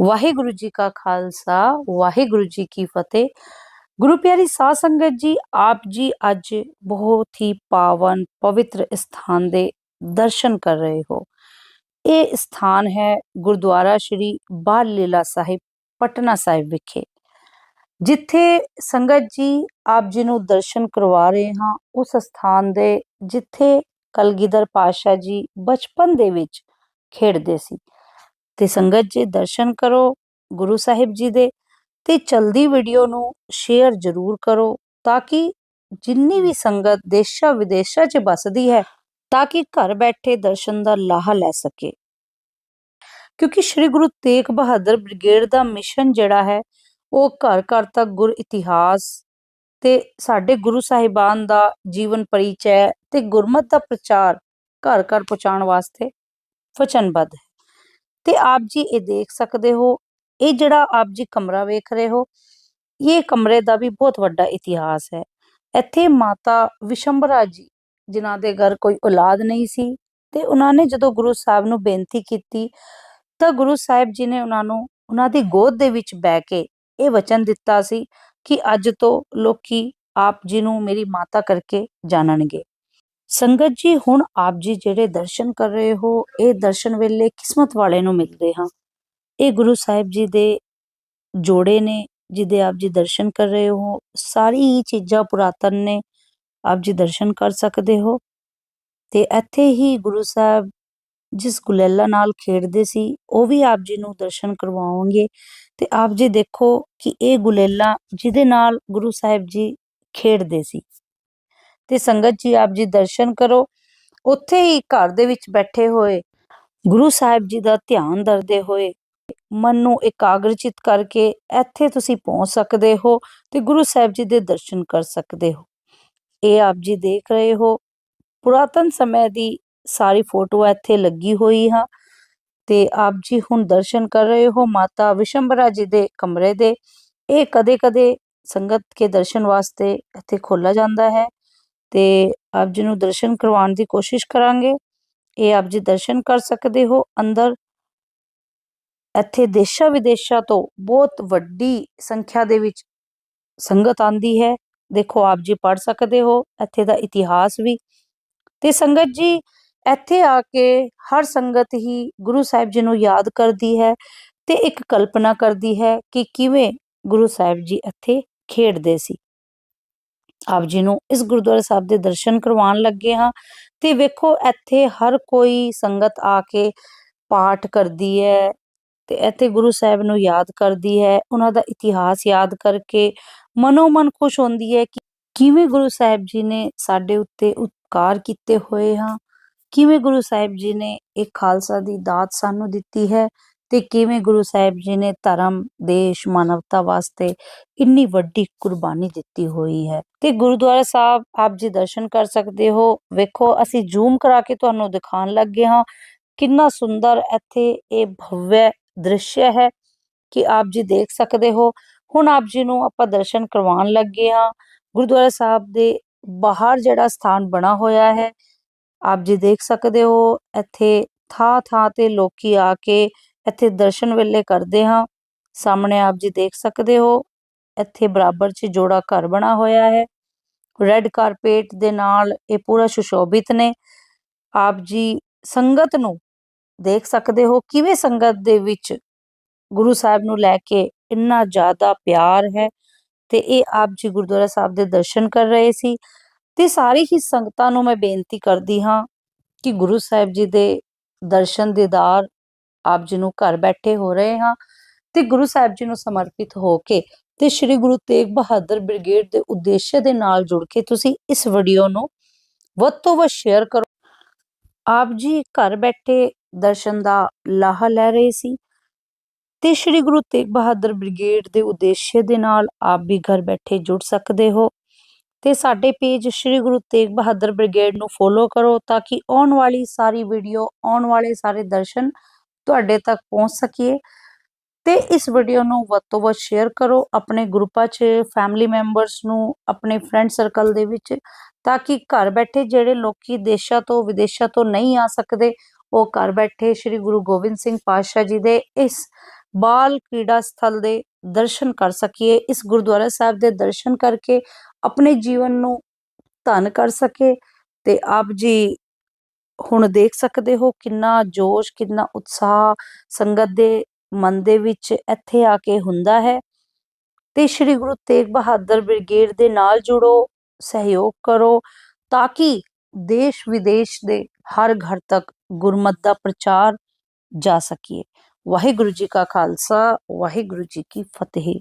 ਵਾਹਿਗੁਰੂ ਜੀ ਕਾ ਖਾਲਸਾ, ਵਾਹਿਗੁਰੂ ਜੀ ਕੀ ਫਤਿਹ। ਗੁਰੂ ਪਿਆਰੀ ਸਾਧ ਸੰਗਤ ਜੀ, ਆਪ ਜੀ ਅੱਜ ਬਹੁਤ ਹੀ ਪਾਵਨ, ਪਵਿੱਤਰ ਸਥਾਨ ਦੇ ਦਰਸ਼ਨ ਕਰ ਰਹੇ ਹੋ। ਇਹ ਸਥਾਨ ਹੈ ਗੁਰਦੁਆਰਾ ਸ਼੍ਰੀ ਬਾਲ ਲੀਲਾ ਸਾਹਿਬ, ਪਟਨਾ ਸਾਹਿਬ ਵਿਖੇ। ਜਿੱਥੇ ਸੰਗਤ ਜੀ ਆਪ ਜੀ ਨੂੰ ਦਰਸ਼ਨ ਕਰਵਾ ਰਹੇ ਹਾਂ, ਉਸ ਸਥਾਨ ਦੇ ਜਿੱਥੇ ਕਲਗੀਧਰ ਪਾਤਸ਼ਾਹ ਜੀ ਬਚਪਨ ਦੇ ਵਿੱਚ ਖੇਡਦੇ ਸੀ। ਤੇ ਸੰਗਤ ਜੀ ਦਰਸ਼ਨ ਕਰੋ, ਗੁਰੂ ਸਾਹਿਬ ਜੀ ਦੇ ਤੇ ਚਲਦੀ ਵੀਡੀਓ ਨੂੰ ਸ਼ੇਅਰ ਜ਼ਰੂਰ ਕਰੋ ਤਾਂ ਕਿ ਜਿੰਨੀ ਵੀ ਸੰਗਤ ਦੇਸ਼ਾਂ ਵਿਦੇਸ਼ਾਂ 'ਚ ਬਸਦੀ ਹੈ ਤਾਂ ਕਿ ਘਰ ਬੈਠੇ ਦਰਸ਼ਨ ਦਾ ਲਾਹਾ ਲੈ ਸਕੇ। ਕਿਉਂਕਿ ਸ੍ਰੀ ਗੁਰੂ ਤੇਗ ਬਹਾਦਰ ਬ੍ਰਿਗੇਡ ਦਾ ਮਿਸ਼ਨ ਜਿਹੜਾ ਹੈ, ਉਹ ਘਰ ਘਰ ਤੱਕ ਗੁਰ ਇਤਿਹਾਸ ਤੇ ਸਾਡੇ ਗੁਰੂ ਸਾਹਿਬਾਨ ਦਾ ਜੀਵਨ ਪਰਿਚੈ ਤੇ ਗੁਰਮਤ ਦਾ ਪ੍ਰਚਾਰ ਘਰ ਘਰ ਪਹੁੰਚਾਉਣ ਵਾਸਤੇ ਵਚਨਬੱਧ ਹੈ। ਤੇ ਆਪ ਜੀ ਇਹ ਦੇਖ ਸਕਦੇ ਹੋ, ਇਹ ਜਿਹੜਾ ਆਪ ਜੀ ਕਮਰਾ ਵੇਖ ਰਹੇ ਹੋ, ਇਹ ਕਮਰੇ ਦਾ ਵੀ ਬਹੁਤ ਵੱਡਾ ਇਤਿਹਾਸ ਹੈ। ਇੱਥੇ ਮਾਤਾ ਵਿਸ਼ੰਬਰਾ ਜੀ, ਜਿਨ੍ਹਾਂ ਦੇ ਘਰ ਕੋਈ ਔਲਾਦ ਨਹੀਂ ਸੀ ਤੇ ਉਹਨਾਂ ਨੇ ਜਦੋਂ ਗੁਰੂ ਸਾਹਿਬ ਨੂੰ ਬੇਨਤੀ ਕੀਤੀ, ਤਾਂ ਗੁਰੂ ਸਾਹਿਬ ਜੀ ਨੇ ਉਹਨਾਂ ਨੂੰ, ਉਹਨਾਂ ਦੀ ਗੋਦ ਦੇ ਵਿੱਚ ਬਹਿ ਕੇ ਇਹ ਵਚਨ ਦਿੱਤਾ ਸੀ ਕਿ ਅੱਜ ਤੋਂ ਲੋਕੀ ਆਪ ਜੀ ਨੂੰ ਮੇਰੀ ਮਾਤਾ ਕਰਕੇ ਜਾਣਨਗੇ। ਸੰਗਤ ਜੀ, ਹੁਣ ਆਪ ਜੀ ਜਿਹੜੇ ਦਰਸ਼ਨ ਕਰ ਰਹੇ ਹੋ, ਇਹ ਦਰਸ਼ਨ ਵੇਲੇ ਕਿਸਮਤ ਵਾਲੇ ਨੂੰ ਮਿਲਦੇ ਹਾਂ। ਇਹ ਗੁਰੂ ਸਾਹਿਬ ਜੀ ਦੇ ਜੋੜੇ ਨੇ, ਜਿਹਦੇ ਆਪ ਜੀ ਦਰਸ਼ਨ ਕਰ ਰਹੇ ਹੋ। ਸਾਰੀ ਹੀ ਚੀਜ਼ਾਂ ਪੁਰਾਤਨ ਨੇ, ਆਪ ਜੀ ਦਰਸ਼ਨ ਕਰ ਸਕਦੇ ਹੋ। ਤੇ ਇੱਥੇ ਹੀ ਗੁਰੂ ਸਾਹਿਬ ਜਿਸ ਗੁਲੇਲਾ ਨਾਲ ਖੇਡਦੇ ਸੀ, ਉਹ ਵੀ ਆਪ ਜੀ ਨੂੰ ਦਰਸ਼ਨ ਕਰਵਾਉਣਗੇ। ਤੇ ਆਪ ਜੀ ਦੇਖੋ ਕਿ ਇਹ ਗੁਲੇਲਾ ਜਿਹਦੇ ਨਾਲ ਗੁਰੂ ਸਾਹਿਬ ਜੀ ਖੇਡਦੇ ਸੀ। ਤੇ ਸੰਗਤ ਜੀ ਆਪ ਜੀ ਦਰਸ਼ਨ ਕਰੋ। ਉੱਥੇ ਹੀ ਘਰ ਦੇ ਵਿੱਚ ਬੈਠੇ ਹੋਏ ਗੁਰੂ ਸਾਹਿਬ ਜੀ ਦਾ ਧਿਆਨ ਦਰਦੇ ਹੋਏ ਮਨ ਨੂੰ ਇਕਾਗਰਚਿਤ ਕਰਕੇ ਇੱਥੇ ਤੁਸੀਂ ਪਹੁੰਚ ਸਕਦੇ ਹੋ ਤੇ ਗੁਰੂ ਸਾਹਿਬ ਜੀ ਦੇ ਦਰਸ਼ਨ ਕਰ ਸਕਦੇ ਹੋ। ਇਹ ਆਪ ਜੀ ਦੇਖ ਰਹੇ ਹੋ। ਪੁਰਾਤਨ ਸਮੇਂ ਦੀ ਸਾਰੀ ਫੋਟੋ ਇੱਥੇ ਲੱਗੀ ਹੋਈ ਹਾਂ ਤੇ ਆਪ ਜੀ ਹੁਣ ਦਰਸ਼ਨ ਕਰ ਰਹੇ ਹੋ ਮਾਤਾ ਵਿਸ਼ੰਬਰਾ ਜੀ ਦੇ ਕਮਰੇ ਦੇ। ਇਹ ਕਦੇ-ਕਦੇ ਸੰਗਤ ਕੇ ਦਰਸ਼ਨ ਵਾਸਤੇ ਇੱਥੇ ਖੋਲਾ ਜਾਂਦਾ ਹੈ। ਤੇ ਆਪ ਜੀ ਨੂੰ ਦਰਸ਼ਨ ਕਰਵਾਉਣ ਦੀ ਕੋਸ਼ਿਸ਼ ਕਰਾਂਗੇ। ਇਹ ਆਪ ਜੀ ਦਰਸ਼ਨ ਕਰ ਸਕਦੇ ਹੋ। ਅੰਦਰ ਇੱਥੇ ਦੇਸ਼ਾਂ ਵਿਦੇਸ਼ਾਂ ਤੋਂ ਬਹੁਤ ਵੱਡੀ ਸੰਖਿਆ ਦੇ ਵਿੱਚ ਸੰਗਤ ਆਂਦੀ ਹੈ। ਦੇਖੋ, ਆਪ ਜੀ ਪੜ ਸਕਦੇ ਹੋ। ਇੱਥੇ ਦਾ ਇਤਿਹਾਸ ਵੀ। ਤੇ ਸੰਗਤ ਜੀ, ਇੱਥੇ ਆ ਕੇ ਹਰ ਸੰਗਤ ਹੀ ਗੁਰੂ ਸਾਹਿਬ ਜੀ ਨੂੰ ਯਾਦ ਕਰਦੀ ਹੈ ਤੇ ਇੱਕ ਕਲਪਨਾ ਕਰਦੀ ਹੈ ਕਿ ਕਿਵੇਂ ਗੁਰੂ ਸਾਹਿਬ ਜੀ ਇੱਥੇ ਖੇਡਦੇ ਸੀ। ਆਪ ਜੀ ਨੂੰ ਇਸ ਗੁਰਦੁਆਰਾ ਸਾਹਿਬ ਦੇ ਦਰਸ਼ਨ ਕਰਵਾਉਣ ਲੱਗੇ ਹਾਂ ਤੇ ਵੇਖੋ ਇੱਥੇ ਹਰ ਕੋਈ ਸੰਗਤ ਆ ਕੇ ਪਾਠ ਕਰਦੀ ਹੈ ਤੇ ਇੱਥੇ ਗੁਰੂ ਸਾਹਿਬ ਨੂੰ ਯਾਦ ਕਰਦੀ ਹੈ, ਉਹਨਾਂ ਦਾ ਇਤਿਹਾਸ ਯਾਦ ਕਰਕੇ ਮਨੋ ਮਨ ਖੁਸ਼ ਹੁੰਦੀ ਹੈ ਕਿ ਕਿਵੇਂ ਗੁਰੂ ਸਾਹਿਬ ਜੀ ਨੇ ਸਾਡੇ ਉੱਤੇ ਉਪਕਾਰ ਕੀਤੇ ਹੋਏ ਹਾਂ, ਕਿਵੇਂ ਗੁਰੂ ਸਾਹਿਬ ਜੀ ਨੇ ਇਹ ਖਾਲਸਾ ਦੀ ਦਾਤ ਸਾਨੂੰ ਦਿੱਤੀ ਹੈ ਤੇ ਕਿਵੇਂ ਗੁਰੂ ਸਾਹਿਬ ਜੀ ਨੇ ਧਰਮ, ਦੇਸ਼, ਮਾਨਵਤਾ ਵਾਸਤੇ ਇੰਨੀ ਵੱਡੀ ਕੁਰਬਾਨੀ ਦਿੱਤੀ ਹੋਈ ਹੈ। ਤੇ ਗੁਰਦੁਆਰਾ ਸਾਹਿਬ ਆਪ ਜੀ ਦਰਸ਼ਨ ਕਰ ਸਕਦੇ ਹੋ। ਵੇਖੋ, ਅਸੀਂ ਜ਼ੂਮ ਕਰਾ ਕੇ ਤੁਹਾਨੂੰ ਦਿਖਾਉਣ ਲੱਗੇ ਹਾਂ ਕਿੰਨਾ ਸੁੰਦਰ ਇੱਥੇ ਇਹ ਭਵਯ ਦ੍ਰਿਸ਼ ਹੈ ਕਿ ਆਪ ਜੀ ਦੇਖ ਸਕਦੇ ਹੋ। ਹੁਣ ਆਪ ਜੀ ਨੂੰ ਆਪਾਂ ਦਰਸ਼ਨ ਕਰਵਾਉਣ ਲੱਗੇ ਹਾਂ। ਗੁਰਦੁਆਰਾ ਸਾਹਿਬ ਦੇ ਬਾਹਰ ਜਿਹੜਾ ਸਥਾਨ ਬਣਾ ਹੋਇਆ ਹੈ, ਆਪ ਜੀ ਦੇਖ ਸਕਦੇ ਹੋ। ਇੱਥੇ ਥਾਂ ਥਾਂ ਤੇ ਲੋਕੀ ਆ ਕੇ ਇੱਥੇ ਦਰਸ਼ਨ ਵੇਲੇ ਕਰਦੇ ਹਾਂ। ਸਾਹਮਣੇ ਆਪ ਜੀ ਦੇਖ ਸਕਦੇ ਹੋ, ਇੱਥੇ ਬਰਾਬਰ 'ਚ ਜੋੜਾ ਘਰ ਬਣਾ ਹੋਇਆ ਹੈ। ਰੈੱਡ ਕਾਰਪੇਟ ਦੇ ਨਾਲ ਇਹ ਪੂਰਾ ਸੁਸ਼ੋਭਿਤ ਨੇ। ਆਪ ਜੀ ਸੰਗਤ ਨੂੰ ਦੇਖ ਸਕਦੇ ਹੋ, ਕਿਵੇਂ ਸੰਗਤ ਦੇ ਵਿੱਚ ਗੁਰੂ ਸਾਹਿਬ ਨੂੰ ਲੈ ਕੇ ਇੰਨਾ ਜ਼ਿਆਦਾ ਪਿਆਰ ਹੈ ਤੇ ਇਹ ਆਪ ਜੀ ਗੁਰਦੁਆਰਾ ਸਾਹਿਬ ਦੇ ਦਰਸ਼ਨ ਕਰ ਰਹੇ ਸੀ। ਤੇ ਸਾਰੀ ਹੀ ਸੰਗਤਾਂ ਨੂੰ ਮੈਂ ਬੇਨਤੀ ਕਰਦੀ ਹਾਂ ਕਿ ਗੁਰੂ ਸਾਹਿਬ ਜੀ ਦੇ ਦਰਸ਼ਨ ਦੀਦਾਰ ਆਪ ਜੀ ਨੂੰ ਘਰ ਬੈਠੇ ਹੋ ਰਹੇ ਹਾਂ ਤੇ ਗੁਰੂ ਸਾਹਿਬ ਜੀ ਨੂੰ ਸਮਰਪਿਤ ਹੋ ਕੇ ਤੇ ਸ੍ਰੀ ਗੁਰੂ ਤੇਗ ਬਹਾਦਰ ਬ੍ਰਿਗੇਡ ਦੇ ਉਦੇਸ਼ ਦੇ ਨਾਲ ਜੁੜ ਕੇ ਤੁਸੀਂ ਇਸ ਵੀਡੀਓ ਨੂੰ ਵੱਧ ਤੋਂ ਵੱਧ ਸ਼ੇਅਰ ਕਰੋ। ਆਪ ਜੀ ਘਰ ਬੈਠੇ ਦਰਸ਼ਨ ਦਾ ਲਾਹਾ ਲੈ ਰਹੇ ਸੀ ਤੇ ਸ੍ਰੀ ਗੁਰੂ ਤੇਗ ਬਹਾਦਰ ਬ੍ਰਿਗੇਡ ਦੇ ਉਦੇਸ਼ ਦੇ ਨਾਲ ਆਪ ਵੀ ਘਰ ਬੈਠੇ ਜੁੜ ਸਕਦੇ ਹੋ ਤੇ ਸਾਡੇ ਪੇਜ ਸ੍ਰੀ ਗੁਰੂ ਤੇਗ ਬਹਾਦਰ ਬ੍ਰਿਗੇਡ ਨੂੰ ਫੋਲੋ ਕਰੋ ਤਾਂ ਕਿ ਆਉਣ ਵਾਲੀ ਸਾਰੀ ਵੀਡੀਓ ਆਉਣ ਵਾਲੇ ਸਾਰੇ ਦਰਸ਼ਨ ਤੁਹਾਡੇ ਤੱਕ ਪਹੁੰਚ ਸਕੀਏ। ਤੇ ਇਸ ਵੀਡੀਓ ਨੂੰ ਵੱਧ ਤੋਂ ਵੱਧ ਸ਼ੇਅਰ ਕਰੋ ਆਪਣੇ ਗਰੁੱਪਾਂ 'ਚ ਫੈਮਿਲੀ ਮੈਂਬਰਸ ਨੂੰ, ਆਪਣੇ ਫਰੈਂਡ ਸਰਕਲ ਦੇ ਵਿੱਚ, ਤਾਂ ਕਿ ਘਰ ਬੈਠੇ ਜਿਹੜੇ ਲੋਕੀ ਦੇਸ਼ਾਂ ਤੋਂ, ਵਿਦੇਸ਼ਾਂ ਤੋਂ ਨਹੀਂ ਆ ਸਕਦੇ, ਉਹ ਘਰ ਬੈਠੇ ਸ੍ਰੀ ਗੁਰੂ ਗੋਬਿੰਦ ਸਿੰਘ ਪਾਤਸ਼ਾਹ ਜੀ ਦੇ ਇਸ ਬਾਲ ਕ੍ਰੀੜਾ ਸਥਲ ਦੇ ਦਰਸ਼ਨ ਕਰ ਸਕੀਏ, ਇਸ ਗੁਰਦੁਆਰਾ ਸਾਹਿਬ ਦੇ ਦਰਸ਼ਨ ਕਰਕੇ ਆਪਣੇ ਜੀਵਨ ਨੂੰ ਧਨ ਕਰ ਸਕੇ ਤੇ ਆਪ ਜੀ ਹੁਣ ਦੇਖ ਸਕਦੇ ਹੋ ਕਿੰਨਾ ਜੋਸ਼, ਕਿੰਨਾ ਉਤਸ਼ਾਹ ਸੰਗਤ ਦੇ ਮਨ ਦੇ ਵਿੱਚ ਇੱਥੇ ਆ ਕੇ ਹੁੰਦਾ ਹੈ। ਤੇ ਸ੍ਰੀ ਗੁਰੂ ਤੇਗ ਬਹਾਦਰ ਬ੍ਰਿਗੇਡ ਦੇ ਨਾਲ ਜੁੜੋ, ਸਹਿਯੋਗ ਕਰੋ ਤਾਂ ਕਿ ਦੇਸ਼ ਵਿਦੇਸ਼ ਦੇ ਹਰ ਘਰ ਤੱਕ ਗੁਰਮਤ ਦਾ ਪ੍ਰਚਾਰ ਜਾ ਸਕੀਏ। ਵਾਹਿਗੁਰੂ ਜੀ ਕਾ ਖਾਲਸਾ, ਵਾਹਿਗੁਰੂ ਜੀ ਕੀ ਫਤਿਹ।